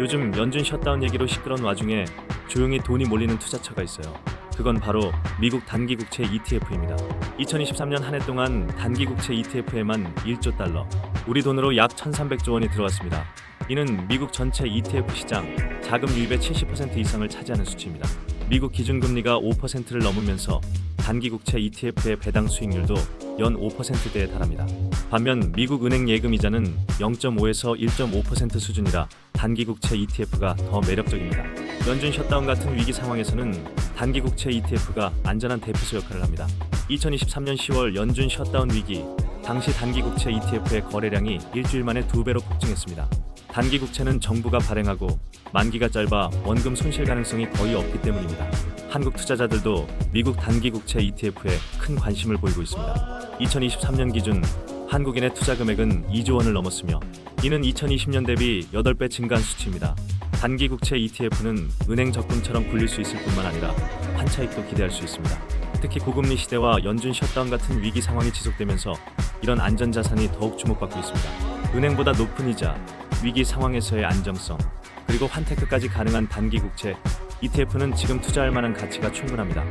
요즘 연준 셧다운 얘기로 시끄러운 와중에 조용히 돈이 몰리는 투자처가 있어요. 그건 바로 미국 단기국채 ETF입니다. 2023년 한 해 동안 단기국채 ETF에만 1조 달러, 우리 돈으로 약 1,300조 원이 들어왔습니다. 이는 미국 전체 ETF 시장 자금 유입의 70% 이상을 차지하는 수치입니다. 미국 기준금리가 5%를 넘으면서 단기 국채 ETF의 배당 수익률도 연 5%대에 달합니다. 반면 미국 은행 예금 이자는 0.5에서 1.5% 수준이라 단기 국채 ETF가 더 매력적입니다. 연준 셧다운 같은 위기 상황에서는 단기 국채 ETF가 안전한 대피소 역할을 합니다. 2023년 10월 연준 셧다운 위기 당시 단기 국채 ETF의 거래량이 일주일 만에 두 배로 폭증했습니다. 단기 국채는 정부가 발행하고 만기가 짧아 원금 손실 가능성이 거의 없기 때문입니다. 한국 투자자들도 미국 단기 국채 ETF에 큰 관심을 보이고 있습니다. 2023년 기준 한국인의 투자 금액은 2조 원을 넘었으며 이는 2020년 대비 8배 증가한 수치입니다. 단기 국채 ETF는 은행 적금처럼 굴릴 수 있을 뿐만 아니라 환차익도 기대할 수 있습니다. 특히 고금리 시대와 연준 셧다운 같은 위기 상황이 지속되면서 이런 안전자산이 더욱 주목받고 있습니다. 은행보다 높은 이자, 위기 상황에서의 안정성, 그리고 환테크까지 가능한 단기 국채 ETF는 지금 투자할 만한 가치가 충분합니다.